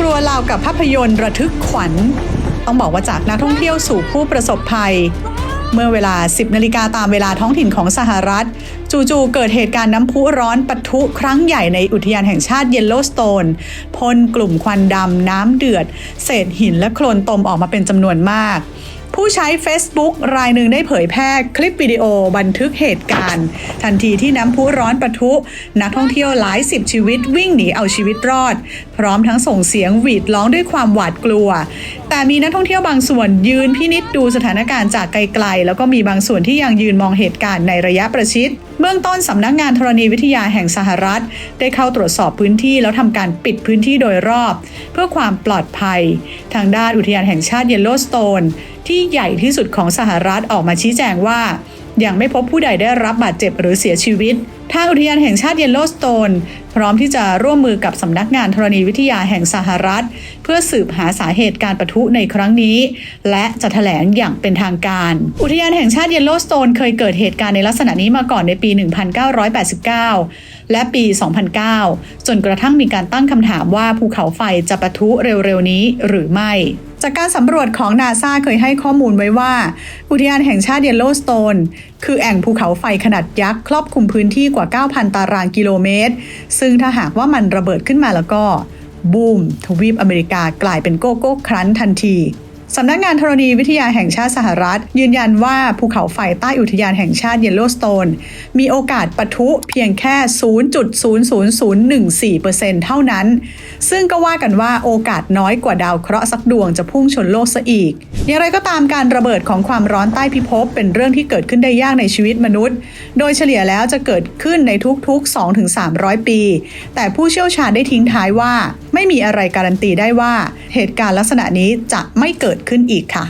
กลัวราวกับภาพยนตร์ระทึกขวัญ ต้องบอกว่าจากนักท่องเที่ยวสู่ผู้ประสบภัย เมื่อเวลา 10 นาฬิกาตามเวลาท้องถิ่นของสหรัฐ จู่ๆเกิดเหตุการณ์น้ำพุร้อนปะทุครั้งใหญ่ในอุทยานแห่งชาติเยลโลสโตนพ่นกลุ่มควันดำน้ำเดือด เศษหินและโคลนตมออกมาเป็นจำนวนมากผู้ใช้ Facebook รายหนึ่งได้เผยแพร่คลิปวิดีโอบันทึกเหตุการณ์ ทันทีที่น้ำพุร้อนปะทุ นักท่องเที่ยวหลายสิบชีวิตวิ่งหนีเอาชีวิตรอด พร้อมทั้งส่งเสียงหวีดร้องด้วยความหวาดกลัว แต่มีนักท่องเที่ยวบางส่วนยืนพินิจดูสถานการณ์จากไกลๆ แล้วก็มีบางส่วนที่ยังยืนมองเหตุการณ์ในระยะประชิดเบื้องต้นสำนักงานธรณีวิทยาแห่งสหรัฐ ได้เข้าตรวจสอบพื้นที่แล้วทำการปิดพื้นที่โดยรอบ เพื่อความปลอดภัย ทางด้านอุทยานแห่งชาติเยลโลสโตนที่ใหญ่ที่สุดของสหรัฐออกมาชี้แจงว่ายังไม่พบผู้ใดได้รับบาดเจ็บหรือเสียชีวิต ทางอุทยานแห่งชาติเยลโลสโตน พร้อมที่จะร่วมมือกับสำนักงานธรณีวิทยาแห่งสหรัฐ เพื่อสืบหาสาเหตุการปะทุในครั้งนี้ และจะแถลงอย่างเป็นทางการ อุทยานแห่งชาติเยลโลสโตนเคยเกิดเหตุการณ์ในลักษณะนี้มาก่อนในปี 1989 และปี 2009 จนกระทั่งมีการตั้งคำถามว่าภูเขาไฟจะปะทุเร็วๆนี้หรือไม่ จากการสำรวจของนาซาเคยให้ข้อมูลไว้ว่า อุทยานแห่งชาติเยลโลสโตน คือแอ่งภูเขาไฟขนาดยักษ์ครอบคลุมพื้นที่กว่า 9,000 ตารางกิโลเมตร ซึ่งถ้าหากว่ามันระเบิดขึ้นมาแล้วก็ บูม ทวีปอเมริกากลายเป็นโกโก้ครั้นทันที สำนักงานธรณีวิทยาแห่งชาติสหรัฐ ยืนยันว่าภูเขาไฟใต้อุทยานแห่งชาติเยลโลสโตนมีโอกาสปะทุเพียงแค่ 0.00014%เท่านั้น ซึ่งก็ว่ากันว่าโอกาสน้อยกว่าดาวเคราะห์สักดวงจะพุ่งชนโลกซะอีก อย่างไรก็ตามการระเบิดของความร้อนใต้พิภพเป็นเรื่องที่เกิดขึ้นได้ยากในชีวิตมนุษย์ โดยเฉลี่ยแล้วจะเกิดขึ้นในทุกๆ 2-300 ปี แต่ผู้เชี่ยวชาญได้ทิ้งท้ายว่า ไม่มีอะไรการันตีได้ว่า เหตุการณ์ลักษณะนี้จะไม่เกิดขึ้นอีกค่ะ